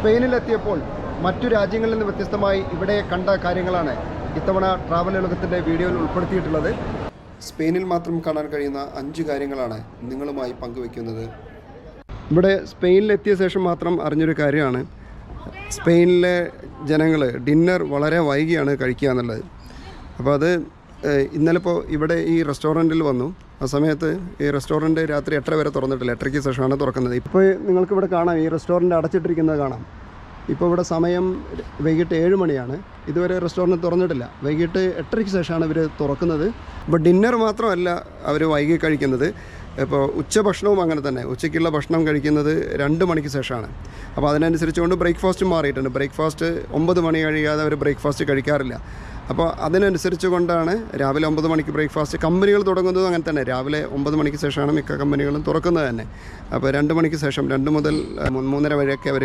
സ്പെയിനിലെത്തിയപ്പോൾ മറ്റു രാജ്യങ്ങളിൽ നിന്ന് വ്യത്യസ്തമായി ഇവിടെ കണ്ട കാര്യങ്ങളാണ് ഇത്തവണ ട്രാവൽ ലോകത്തിന്റെ വീഡിയോയിൽ ഉൾപ്പെടുത്തിയിട്ടുള്ളത്. സ്പെയിനിൽ മാത്രം കാണാൻ കഴിയുന്ന അഞ്ച് കാര്യങ്ങളാണ് നിങ്ങളുമായി പങ്കുവെക്കുന്നത് ഇവിടെ സ്പെയിനിലെത്തിയ ശേഷം മാത്രം അറിഞ്ഞൊരു കാര്യമാണ്. സ്പെയിനിലെ ജനങ്ങൾ ഡിന്നർ വളരെ വൈകിയാണ് കഴിക്കുക എന്നുള്ളത്. അപ്പോൾ അത് ഇന്നലെ ഇപ്പോൾ ഇവിടെ ഈ റെസ്റ്റോറന്റിൽ വന്നു. ആ സമയത്ത് ഈ റെസ്റ്റോറന്റ് രാത്രി എട്ടര വരെ തുറന്നിട്ടില്ല. എട്ടരയ്ക്ക് ശേഷമാണ് തുറക്കുന്നത്. ഇപ്പോൾ നിങ്ങൾക്ക് ഇവിടെ കാണാം ഈ റെസ്റ്റോറന്റ് അടച്ചിട്ടിരിക്കുന്നത് കാണാം. ഇപ്പോൾ ഇവിടെ സമയം വൈകിട്ട് ഏഴ് മണിയാണ്. ഇതുവരെ റെസ്റ്റോറന്റ് തുറന്നിട്ടില്ല. വൈകിട്ട് എട്ടരയ്ക്ക് ശേഷമാണ് ഇവർ തുറക്കുന്നത്. ഇപ്പോൾ ഡിന്നർ മാത്രമല്ല അവർ വൈകി കഴിക്കുന്നത്. ഇപ്പോൾ ഉച്ചഭക്ഷണവും അങ്ങനെ തന്നെ. ഉച്ചയ്ക്കുള്ള ഭക്ഷണം കഴിക്കുന്നത് രണ്ട് മണിക്ക് ശേഷമാണ്. അപ്പോൾ അതിനനുസരിച്ചുകൊണ്ട് ബ്രേക്ക്ഫാസ്റ്റും മാറിയിട്ടുണ്ട്. ബ്രേക്ക്ഫാസ്റ്റ് ഒമ്പത് മണി കഴിയാതെ അവർ ബ്രേക്ക്ഫാസ്റ്റ് കഴിക്കാറില്ല. അപ്പോൾ അതിനനുസരിച്ച് കൊണ്ടാണ് രാവിലെ ഒമ്പത് മണിക്ക് ബ്രേക്ക്ഫാസ്റ്റ് കമ്പനികൾ തുടങ്ങുന്നതും അങ്ങനെ തന്നെ. രാവിലെ ഒമ്പത് മണിക്ക് ശേഷമാണ് മിക്ക കമ്പനികളും തുറക്കുന്നത് തന്നെ. അപ്പോൾ രണ്ട് മണിക്ക് ശേഷം രണ്ട് മുതൽ മൂന്നര വരെയൊക്കെ അവർ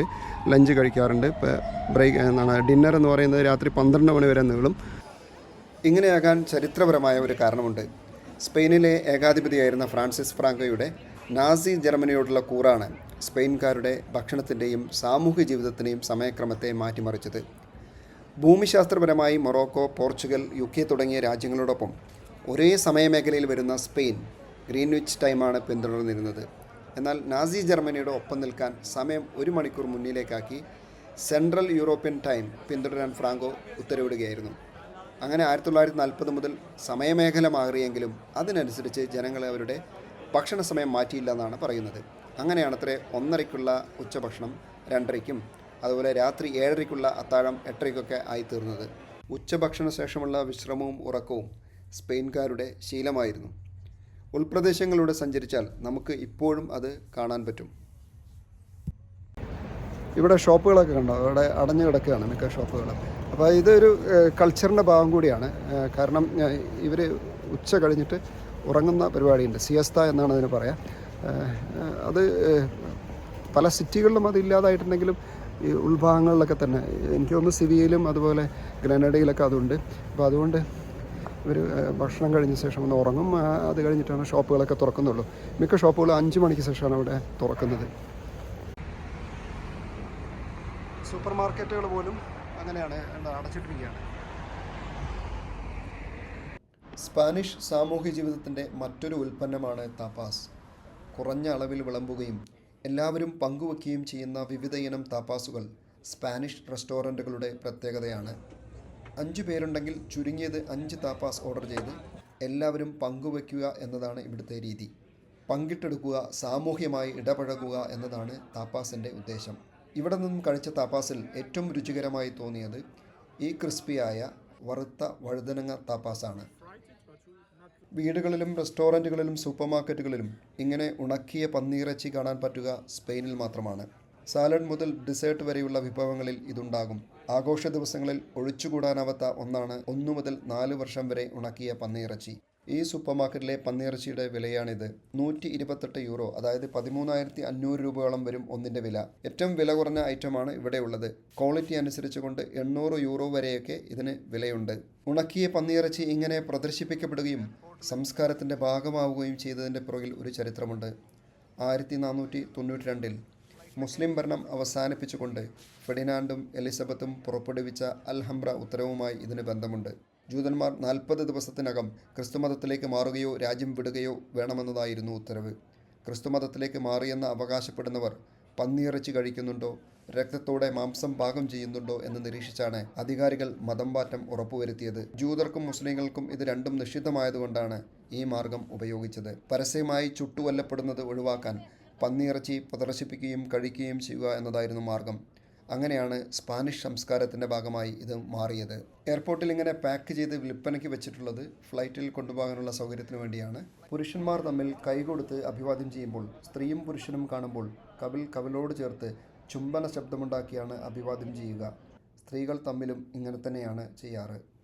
ലഞ്ച് കഴിക്കാറുണ്ട്. ഇപ്പോൾ ബ്രേക്ക് എന്താണ് ഡിന്നർ എന്ന് പറയുന്നത് രാത്രി പന്ത്രണ്ട് മണി വരെ നീളും. ഇങ്ങനെയാകാൻ ചരിത്രപരമായ ഒരു കാരണമുണ്ട്. സ്പെയിനിലെ ഏകാധിപതിയായിരുന്ന ഫ്രാൻസിസ് ഫ്രാങ്കോയുടെ നാസി ജർമ്മനിയോടുള്ള കൂറാണ് സ്പെയിൻകാരുടെ ഭക്ഷണത്തിന്റെയും സാമൂഹ്യ ജീവിതത്തിന്റെയും സമയക്രമത്തെ മാറ്റിമറിച്ചത്. ഭൂമിശാസ്ത്രപരമായി മൊറോക്കോ പോർച്ചുഗൽ യു കെ തുടങ്ങിയ രാജ്യങ്ങളോടൊപ്പം ഒരേ സമയമേഖലയിൽ വരുന്ന സ്പെയിൻ ഗ്രീൻവിച്ച് ടൈമാണ് പിന്തുടർന്നിരുന്നത്. എന്നാൽ നാസി ജർമ്മനിയുടെ ഒപ്പം നിൽക്കാൻ സമയം ഒരു മണിക്കൂർ മുന്നിലേക്കാക്കി സെൻട്രൽ യൂറോപ്യൻ ടൈം പിന്തുടരാൻ ഫ്രാങ്കോ ഉത്തരവിടുകയായിരുന്നു. അങ്ങനെ ആയിരത്തി തൊള്ളായിരത്തി നാൽപ്പത് മുതൽ സമയമേഖല മാറിയെങ്കിലും അതിനനുസരിച്ച് ജനങ്ങൾ അവരുടെ ഭക്ഷണ സമയം മാറ്റിയില്ല എന്നാണ് പറയുന്നത്. അങ്ങനെയാണത്രേ ഒന്നരയ്ക്കുള്ള ഉച്ചഭക്ഷണം രണ്ടരയ്ക്കും അതുപോലെ രാത്രി ഏഴരയ്ക്കുള്ള അത്താഴം എട്ടരയ്ക്കൊക്കെ ആയിത്തീർന്നത്. ഉച്ചഭക്ഷണ ശേഷമുള്ള വിശ്രമവും ഉറക്കവും സ്പെയിൻകാരുടെ ശീലമായിരുന്നു. ഉൾപ്രദേശങ്ങളിലൂടെ സഞ്ചരിച്ചാൽ നമുക്ക് ഇപ്പോഴും അത് കാണാൻ പറ്റും. ഇവിടെ ഷോപ്പുകളൊക്കെ കണ്ടോ? ഇവിടെ അടഞ്ഞു കിടക്കുകയാണ് മിക്ക ഷോപ്പുകളും. അപ്പോൾ ഇതൊരു കൾച്ചറിന്റെ ഭാഗം കൂടിയാണ്. കാരണം ഇവർ ഉച്ച കഴിഞ്ഞിട്ട് ഉറങ്ങുന്ന പരിപാടിയുണ്ട്. സിയസ്ത എന്നാണ് അതിന് പറയാം. അത് പല സിറ്റികളിലും അത് ഇല്ലാതായിട്ടുണ്ടെങ്കിലും ഈ ഉൾഭാഗങ്ങളിലൊക്കെ തന്നെ. എനിക്ക് തോന്നുന്നു സിവിയിലും അതുപോലെ ഗ്രനഡയിലൊക്കെ അതുണ്ട്. അപ്പോൾ അതുകൊണ്ട് ഇവർ ഭക്ഷണം കഴിഞ്ഞ ശേഷം ഒന്ന് ഉറങ്ങും. അത് കഴിഞ്ഞിട്ടാണ് ഷോപ്പുകളൊക്കെ തുറക്കുന്നുള്ളൂ. മിക്ക ഷോപ്പുകളും അഞ്ച് മണിക്ക് ശേഷമാണ് അവിടെ തുറക്കുന്നത്. സൂപ്പർ മാർക്കറ്റുകൾ പോലും അങ്ങനെയാണ് എന്താ അടച്ചിട്ടിരിക്കുകയാണ്. സ്പാനിഷ് സാമൂഹ്യ ജീവിതത്തിന്റെ മറ്റൊരു ഉൽപ്പന്നമാണ് തപാസ്. കുറഞ്ഞ അളവിൽ വിളമ്പുകയും എല്ലാവരും പങ്കുവെക്കുകയും ചെയ്യുന്ന വിവിധയിനം താപ്പാസുകൾ സ്പാനിഷ് റെസ്റ്റോറന്റുകളുടെ പ്രത്യേകതയാണ്. അഞ്ചു പേരുണ്ടെങ്കിൽ ചുരുങ്ങിയത് അഞ്ച് താപ്പാസ് ഓർഡർ ചെയ്ത് എല്ലാവരും പങ്കുവെക്കുക എന്നതാണ് ഇവിടുത്തെ രീതി. പങ്കിട്ടെടുക്കുക സാമൂഹ്യമായി ഇടപഴകുക എന്നതാണ് താപ്പാസിന്റെ ഉദ്ദേശം. ഇവിടെ നിന്നും കഴിച്ച താപ്പാസിൽ ഏറ്റവും രുചികരമായി തോന്നിയത് ഈ ക്രിസ്പിയായ വറുത്ത വഴുതനങ്ങ താപ്പാസാണ് വീടുകളിലും റെസ്റ്റോറന്റുകളിലും സൂപ്പർ മാർക്കറ്റുകളിലും ഇങ്ങനെ ഉണക്കിയ പന്നിയിറച്ചി കാണാൻ പറ്റുക സ്പെയിനിൽ മാത്രമാണ്. സാലഡ് മുതൽ ഡിസേർട്ട് വരെയുള്ള വിഭവങ്ങളിൽ ഇതുണ്ടാകും. ആഘോഷ ദിവസങ്ങളിൽ ഒഴിച്ചുകൂടാനാവാത്ത ഒന്നാണ് ഒന്നു മുതൽ നാല് വർഷം വരെ ഉണക്കിയ പന്നിയിറച്ചി ഈ സൂപ്പർ മാർക്കറ്റിലെ പന്നിയിറച്ചിയുടെ വിലയാണിത്. നൂറ്റി ഇരുപത്തെട്ട് യൂറോ അതായത് പതിമൂന്നായിരത്തി അഞ്ഞൂറ് രൂപയോളം വരും ഒന്നിന്റെ വില. ഏറ്റവും വില കുറഞ്ഞ ഐറ്റമാണ് ഇവിടെ ഉള്ളത് ക്വാളിറ്റി അനുസരിച്ച് കൊണ്ട് എണ്ണൂറ് യൂറോ വരെയൊക്കെ ഇതിന് വിലയുണ്ട്. ഉണക്കിയ പന്നിയിറച്ചി ഇങ്ങനെ പ്രദർശിപ്പിക്കപ്പെടുകയും സംസ്കാരത്തിന്റെ ഭാഗമാവുകയും ചെയ്തതിന്റെ പുറകിൽ ഒരു ചരിത്രമുണ്ട്. ആയിരത്തി നാനൂറ്റി തൊണ്ണൂറ്റി രണ്ടിൽ മുസ്ലിം ഭരണം അവസാനിപ്പിച്ചുകൊണ്ട് ഫെഡിനാൻഡും എലിസബത്തും പുറപ്പെടുവിച്ച അൽഹംബ്ര ഉത്തരവുമായി ഇതിന് ബന്ധമുണ്ട്. ജൂതന്മാർ നാൽപ്പത് ദിവസത്തിനകം ക്രിസ്തുമതത്തിലേക്ക് മാറുകയോ രാജ്യം വിടുകയോ വേണമെന്നതായിരുന്നു ഉത്തരവ്. ക്രിസ്തുമതത്തിലേക്ക് മാറിയെന്ന് അവകാശപ്പെടുന്നവർ പന്നിയിറച്ചി കഴിക്കുന്നുണ്ടോ രക്തത്തോടെ മാംസം പാകം ചെയ്യുന്നുണ്ടോ എന്ന് നിരീക്ഷിച്ചാണ് അധികാരികൾ മതം മാറ്റം ഉറപ്പുവരുത്തിയത്. ജൂതർക്കും മുസ്ലിങ്ങൾക്കും ഇത് രണ്ടും നിഷിദ്ധമായതുകൊണ്ടാണ് ഈ മാർഗം ഉപയോഗിച്ചത്. പരസ്യമായി ചുട്ടുവല്ലപ്പെടുന്നത് ഒഴിവാക്കാൻ പന്നിയിറച്ചി പ്രദർശിപ്പിക്കുകയും കഴിക്കുകയും ചെയ്യുക എന്നതായിരുന്നു മാർഗം. അങ്ങനെയാണ് സ്പാനിഷ് സംസ്കാരത്തിന്റെ ഭാഗമായി ഇത് മാറിയത്. എയർപോർട്ടിൽ ഇങ്ങനെ പാക്ക് ചെയ്ത് വിൽപ്പനയ്ക്ക് വെച്ചിട്ടുള്ളത് ഫ്ലൈറ്റിൽ കൊണ്ടുപോകാനുള്ള സൗകര്യത്തിന് വേണ്ടിയാണ്. പുരുഷന്മാർ തമ്മിൽ കൈകൊടുത്ത് അഭിവാദ്യം ചെയ്യുമ്പോൾ സ്ത്രീയും പുരുഷനും കാണുമ്പോൾ കവിൽ കവിലോട് ചേർത്ത് ചുംബന ശബ്ദമുണ്ടാക്കിയാണ് അഭിവാദ്യം ചെയ്യുക. സ്ത്രീകൾ തമ്മിലും ഇങ്ങനെ തന്നെയാണ് ചെയ്യാറ്.